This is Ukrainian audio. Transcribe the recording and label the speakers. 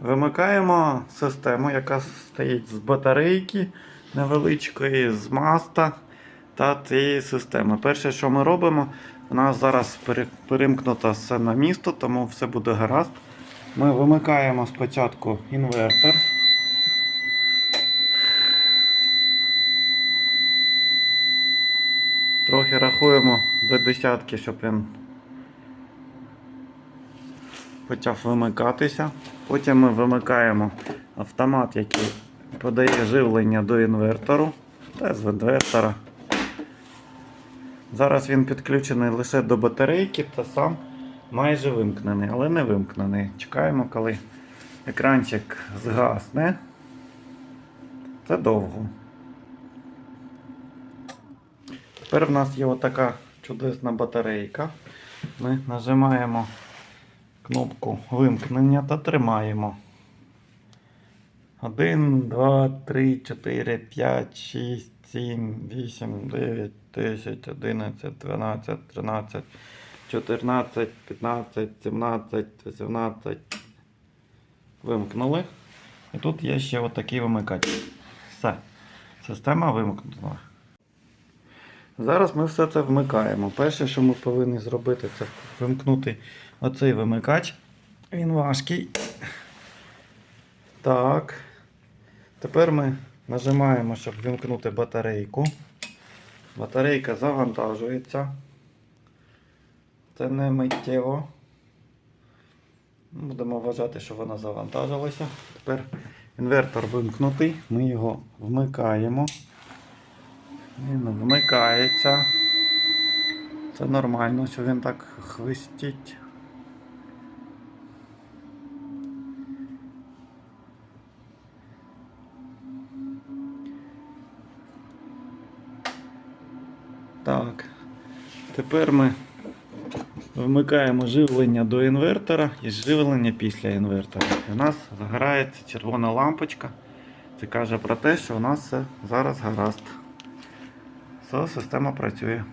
Speaker 1: Вимикаємо систему, яка стоїть з батарейки невеличкої, з маста та цієї системи. Перше, що ми робимо, у нас зараз пере- перемкнуто все на місто, тому все буде гаразд. Ми вимикаємо спочатку інвертор. Трохи рахуємо до десятки, щоб він почав вимикатися. Потім ми вимикаємо автомат, який подає живлення до інвертору та з інвертора. Зараз він підключений лише до батарейки та сам майже вимкнений, але не вимкнений. Чекаємо, коли екранчик згасне. Це довго. Тепер в нас є отака чудесна батарейка. Ми нажимаємо кнопку вимкнення та тримаємо. 1, 2, 3, 4, 5, 6, 7, 8, 9, 10, 11, 12, 13, 14, 15, 17, 18. Вимкнули. І тут є ще отакий вимикач. Все. Система вимкнута. Зараз ми все це вмикаємо. Перше, що ми повинні зробити, це вимкнути оцей вимикач. Він важкий. Так. Тепер ми нажимаємо, щоб вимкнути батарейку. Батарейка завантажується. Це не миттєво. Будемо вважати, що вона завантажилася. Тепер інвертор вимкнутий. Ми його вмикаємо. Він вмикається. Це нормально, що він так хвистить. Так. Тепер ми вмикаємо живлення до інвертора і живлення після інвертора. І у нас загорається червона лампочка. Це каже про те, що у нас все зараз гаразд. Все, система працює.